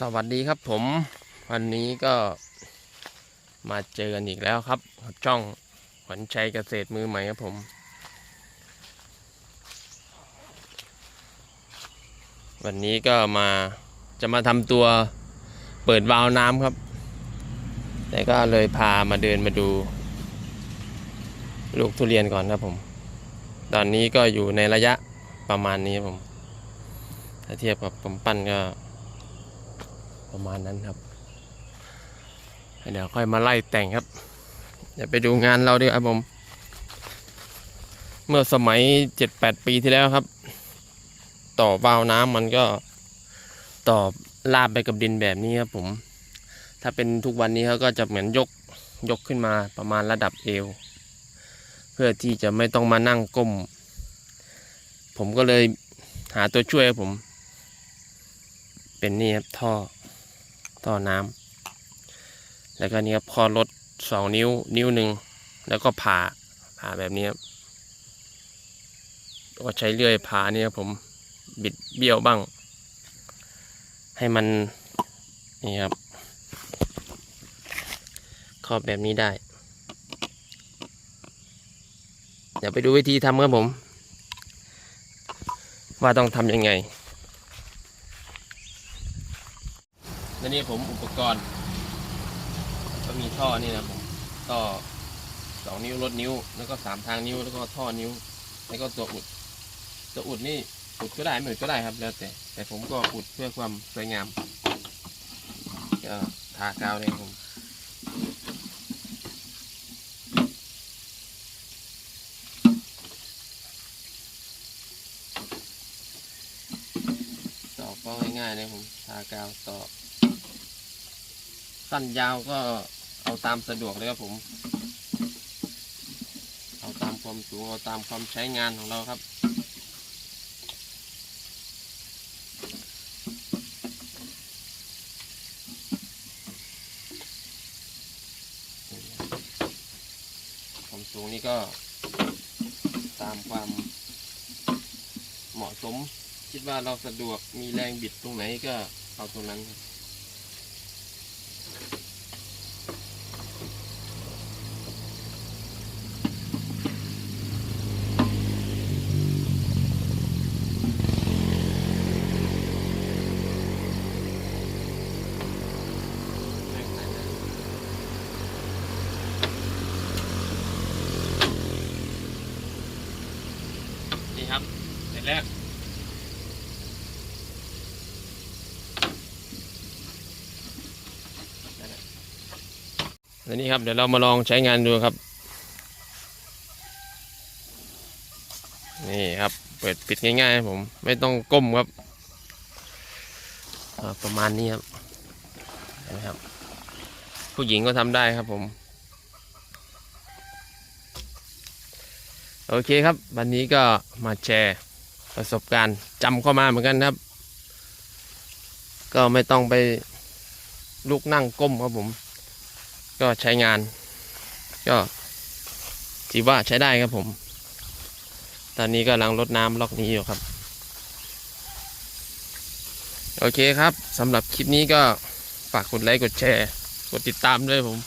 สวัสดีครับผม วันนี้ก็มาเจอกันอีกแล้วครับกับช่องขวัญชัยเกษตรมือใหม่ครับผม วันนี้ก็มาจะมาทำตัวเปิดวาล์วน้ำครับ แต่ก็เลยพามาเดินมาดู ลูกทุเรียนก่อนครับผม ตอนนี้ก็อยู่ในระยะประมาณนี้ครับผม ถ้าเทียบกับผมปั้นก็ ประมาณนั้นครับ เดี๋ยวค่อยมาไล่แต่งครับเดี๋ยวไปดูงานเราดีครับผม เมื่อสมัยเจ็ดแปดปีที่แล้วครับ ต่อวาล์วน้ำมันก็ต่อลาบไปกับดินแบบนี้ครับผม ถ้าเป็นทุกวันนี้เขาก็จะเหมือนยกยกขึ้นมาประมาณระดับเอว เพื่อที่จะไม่ต้องมานั่งก้ม ผมก็เลยหาตัวช่วยผม เป็นนี่ครับท่อ ท่อน้ำแล้วก็นี่ครับคอรถสองนิ้วนิ้วหนึ่งแล้วก็ผ่าผ่าแบบนี้ครับก็ใช้เลื่อยผ่านี่ครับผมบิดเบี้ยวบ้าง ให้มันนี่ครับครอบแบบนี้ได้ เดี๋ยวไปดูวิธีทำครับผม ว่าต้องทำยังไง และนี่ผมอุปกรณ์ ก็มีท่อนี่นะผมท่อสองนิ้วลดนิ้ว แล้วก็สามทางนิ้วแล้วก็ท่อนิ้ว แล้วก็ตัวอุด ตัวอุดนี่อุดก็ได้ไม่อุดก็ได้ครับแล้วแต่ แต่ผมก็อุดเพื่อความสวยงามก็ทากาวเลยผมตอก็ง่ายๆเลยผมทากาวตอก สั้นยาวก็เอาตามสะดวกเลยครับผม เอาตามความสูงเอาตามความใช้งานของเราครับ ความสูงนี่ก็ตามความเหมาะสม คิดว่าเราสะดวกมีแรงบิดตรงไหนก็เอาตรงนั้นครับ เสร็จแล้วนี่ครับเดี๋ยวเรามาลองใช้งานดูครับ นี่ครับ เปิดปิดง่ายๆผม ไม่ต้องก้มครับ ประมาณนี้ครับเห็นไหมครับ ผู้หญิงก็ทำได้ครับผม โอเคครับ วันนี้ก็มาแชร์ ประสบการณ์จำเข้ามาเหมือนกันครับ ก็ไม่ต้องไปลุกนั่งก้มครับผม ก็ใช้งาน ก็ถือว่าใช้ได้ครับผม ตอนนี้กำลังรดน้ำล็อกนี้อยู่ครับ โอเคครับสำหรับคลิปนี้ก็ฝากกดไลค์กดแชร์ กดติดตามด้วยผม